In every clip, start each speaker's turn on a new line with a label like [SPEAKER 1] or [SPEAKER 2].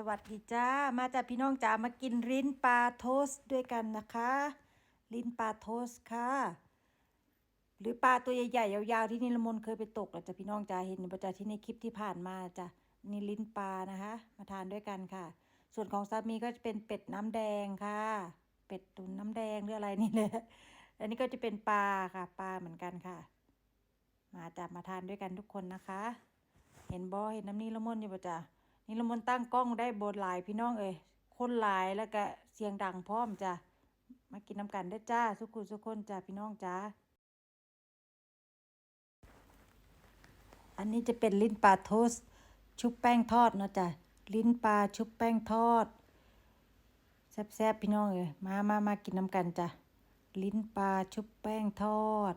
[SPEAKER 1] สวัสดีจ้า มาจากพี่น้องจ๋ามากินลิ้นปลาโทส์ด้วยกันนะคะ ลิ้นปลาโทส์ค่ะ หรือปลาตัวใหญ่ๆยาวๆที่นิลมนเคยไปตกแล้วจ้ะพี่น้องจ๋าเห็นประจาที่ในคลิปที่ผ่านมาจ้ะนี่ลิ้นปลานะคะ มาทานด้วยกันค่ะ ส่วนของสามีก็จะเป็นเป็ดน้ำแดงค่ะ เป็ดตุ๋นน้ำแดงหรืออะไรนี่แหละอันนี้ก็จะเป็นปลาค่ะ ปลาเหมือนกันค่ะ มาจ้ะมาทานด้วยกันทุกคนนะคะ เห็นบอเห็นน้ำนี่ละมนอยู่ปะจ้ะ นี่ละมนตั้งกล้องได้บทหลายพี่น้องเอ้ยคนหลายแล้วก็เสียงดังพร้อมจ้ะมากินน้ำกันได้จ้าสุกุสุกคนจ้ะพี่น้องจ้าอันนี้จะเป็นลิ้นปลาโทสชุบแป้งทอดเนาะจ้ะลิ้นปลาชุบแป้งทอดแซ่บๆพี่น้องเอ้ยมามามากินน้ำกันจ้ะลิ้นปลาชุบแป้งทอด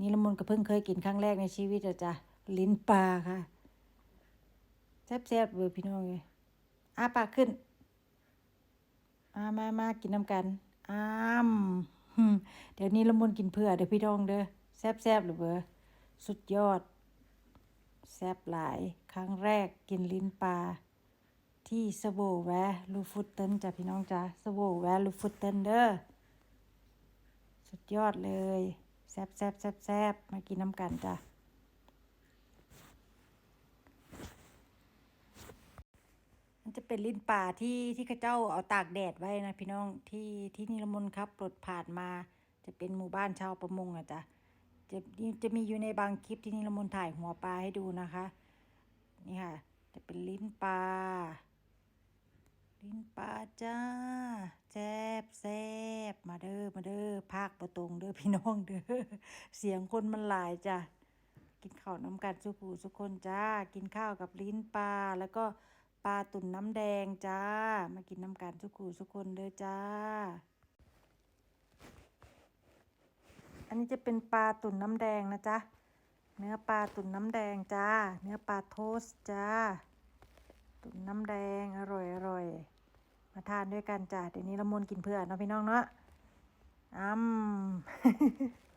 [SPEAKER 1] นี่ละมุนก็เพิ่งเคยกินครั้งแรกในชีวิตอะจ้ะลิ้นปลาค่ะ แซ่บๆเลยพี่น้องเลยอ้าปากขึ้นอามามากินน้ำกัน อ้ามเดี๋ยวนี้ละมุนกินเพื่อเดี๋ยวพี่น้องเด้อแซ่บๆเลยเบอร์สุดยอด แซ่บหลาย ครั้งแรกกินลิ้นปลา ที่สโบแวลูฟุตเตินจ้ะพี่น้องจ้ะสโบแวลูฟุตเตินเด้อสุดยอดเลย แซ่บแซบแซบแซบมากินน้ำกันจ้ะ มันจะ เป็นลิ้นป่าที่ที่ข้าเจ้าเอาตากแดดไว้นะพี่น้องที่ที่นิรมนครับรถผ่านมา จะเป็นหมู่บ้านชาวประมงอะจ้ะจะจะมีอยู่ในบางคลิปที่นิรมนถ่ายหัวปลาให้ดูนะคะ นี่ค่ะ จะเป็นลิ้นปลาลิ้นปลาจ้าแซบแซบมาเด้อมาเด้อภาคประตรงเด้อพี่น้องเด้อเสียงคนมันหลายจ้ะกินข้าวน้ำกันสุกูสุกคนจ้า กินข้าวกับลิ้นปลาแล้วก็ ปลาตุ่นน้ำแดงจ้า มากินน้ำกันสุกูสุกคนเด้อจ้า อันนี้จะเป็นปลาตุ่นน้ำแดงนะจ๊ะ เนื้อปลาตุ่นน้ำแดงจ้า เนื้อปลาโทสจ้า ตุ่นน้ำแดงอร่อยอร่อย มาทานด้วยกันจ้ะเดี๋ยวนี้ละมุนกินเพื่อนเนาะพี่น้องเนาะอ้ำ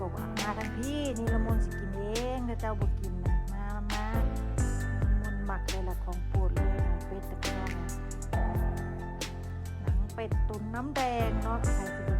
[SPEAKER 1] บอกว่ามาทั้งพี่นี่ละมุนสิกินเองแต่เจ้าบอกกินนะมามาละมุนหมักเลยล่ะของโปรดเลยหนังเป็ดแต่พี่น้อนหนังเป็ดตุ๋นน้ำแดงเนาะใครจะ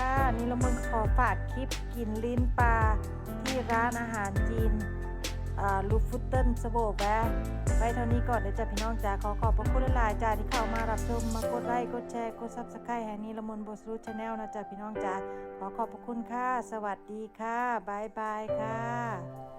[SPEAKER 1] ค่ะนี่เรามึงขอฝากคลิปกินลิ้นปลาที่ร้านอาหารจีนลูฟุตเติ้ลสโบกแวะไปเท่านี้ก่อนเดี๋ยวจะพี่น้องจ๋าขอขอบพระคุณหลายๆจ๋าที่เข้ามารับชมมากดไลค์กดแชร์กดซับสไครต์ให้นี่ละมุนบสรูชาแนลนะจ๋าพี่น้องจ๋าขอขอบพระคุณค่ะ สวัสดีค่ะบายบายค่ะ